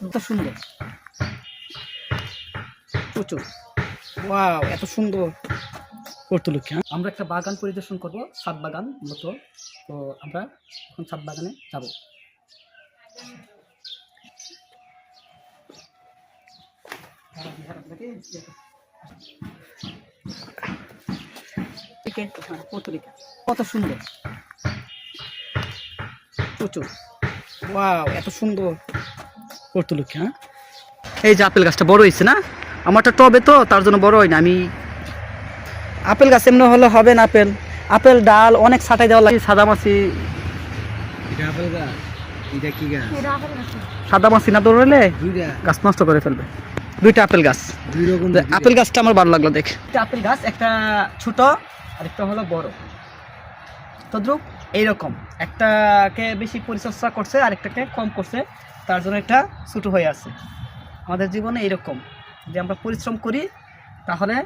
কত সুন্দর। প্রচুর। ওয়াও এত সুন্দর। পর্তুলক্ষী আমরা একটা বাগান পরিদর্শন করব সাত বাগান মূলত। তো আমরা এখন সাত বাগানে যাব। পর্তুলিকা কত সুন্দর। প্রচুর। ওয়াও এত সুন্দর। হ্যাঁ? এই যে আপেল গাছটা বড় হয়েছে না? আমারটা টবে তো তার জন্য বড় হয় না। আমি আপেল গাছ এমনি হলে হবে না আপেল। আপেল ডাল অনেক ছাটাই দেওয়া লাগে। সাদা মাছি। গাছ। এটা কি গাছ? সাদা মাছি না দৌড়লে গাছ নষ্ট করে ফেলবে। দুইটা আপেল গাছ। দুই রকম তো আপেল গাছটা আমার ভালো লাগল দেখ। আপেল গাছ একটা ছোট আর একটা হলো বড়। তদ্রুপ এইরকম। একটাকে বেশি পরিচর্যা করছে আর একটাকে কম করছে। তার জন্য একটা ছোটো হয়ে আছে। আমাদের জীবনে এইরকম, যে আমরা পরিশ্রম করি, তাহলে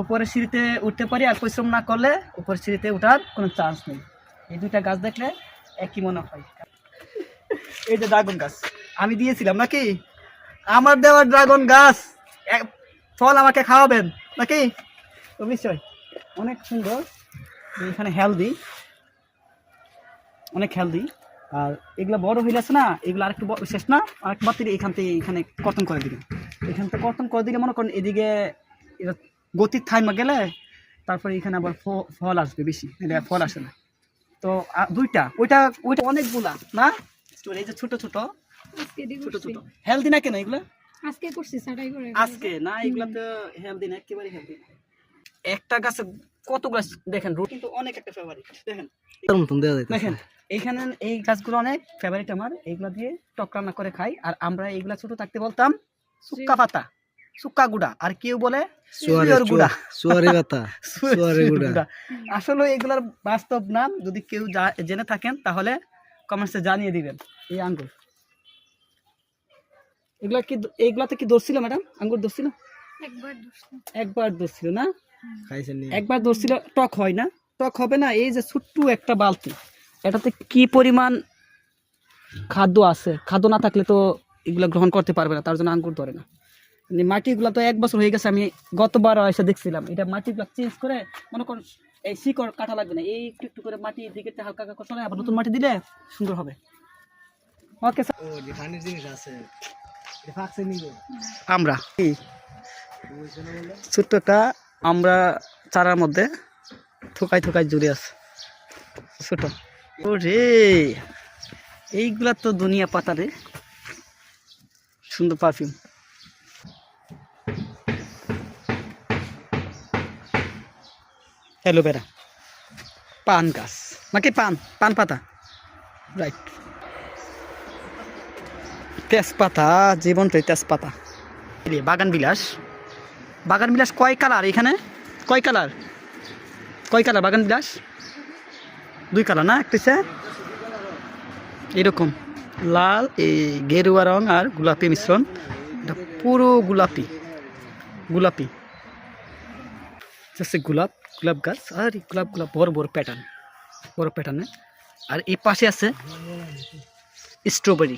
উপরের সিঁড়িতে উঠতে পারি আর পরিশ্রম না করলে উপরের সিঁড়িতে ওঠার কোনো চান্স নেই। এই দুইটা গাছ দেখলে একই মনে হয়। এই যে ড্রাগন গাছ, আমি দিয়েছিলাম নাকি? আমার দেওয়া ড্রাগন গাছ ফল আমাকে খাওয়াবেন নাকি? অবশ্যই অনেক সুন্দর। এখানে হেলদি অনেক হেলদি আর এগুলো বড় হয়ে আছে না এগুলো আরেকটু শেষ না আরেকটু বাদ দিলে এখান থেকে এখানে কর্তন করে দিবেন এখান থেকে কর্তন করে দিলে মনে করেন এদিকে এটা গতির থাইমা গেলে তারপরে এখানে আবার ফল আসবে বেশি এটা ফল আসে না। তো দুইটা ওইটা ওইটা অনেকগুলা না? এই যে ছোট ছোট ছোট ছোট। হেলদি না কেন এগুলো? আজকে করছি আজকে? না এগুলা তো হেলদি না একেবারে হেলদি একটা গাছে কত গাছ দেখেন রোড কিন্তু অনেক একটা ফেভারিট দেখেন। দেখেন এইখানে এই গাছগুলো অনেক ফেভারিট আমার। এইগুলা দিয়ে টক রান্না করে খাই। আর আমরা এইগুলা ছোট থাকতে বলতাম সুক্কা পাতা সুক্কা গুড়া আর কেউ বলে গুড়া। পাতা গুড়া। গুড়া। আসলে এগুলার বাস্তব নাম যদি কেউ জেনে থাকেন তাহলে কমেন্টসে জানিয়ে দিবেন। এই আঙ্গুর। এগুলা কি এইগুলাতে কি ধরছিল ম্যাডাম? আঙ্গুর ধরছিল একবার দুষ্টু একবার ধরছিল না খাইছেন নি? একবার ধরছিল টক হয় না? টক হবে না এই যে ছোট্ট একটা বালতি। এটাতে কি পরিমাণ খাদ্য আছে? খাদ্য না থাকলে তো এগুলো গ্রহণ করতে পারবে না তার জন্য আঙ্গুর ধরে না। মানে মাটিগুলো তো এক বছর হয়ে গেছে আমি গতবার এসে দেখছিলাম। এটা মাটিগুলো চেঞ্জ করে মনে করুন এই শিকড় কাটা লাগবে না এই একটু একটু করে মাটি দিকে হালকা হালকা সরাই আবার নতুন মাটি দিলে সুন্দর হবে। ওকে স্যার জিনিস আছে আমরা। ছোট্ট একটা আমরা চারার মধ্যে থোকায় থোকায় জুড়ে আছে। ছোট। ওরে, এইগুলা তো দুনিয়া পাতা রে। সুন্দর পারফিউম অ্যালোভেরা পান গাছ। নাকি পান? পান পাতা। রাইট তেজপাতা জীবনটাই তেজপাতা। বাগান বিলাস। বাগান বিলাস কয় কালার এখানে? কয় কালার? কয় কালার বাগান বিলাস? দুই কালার না, একটা এরকম, লাল এই গেরুয়া রং আর গোলাপি মিশ্রণ। এটা পুরো গোলাপি গোলাপি। হচ্ছে গোলাপ গোলাপ গাছ, আর গোলাপ গোলাপ, বড় বড় প্যাটার্ন বড় প্যাটার্নে আর এই পাশে আছে স্ট্রবেরি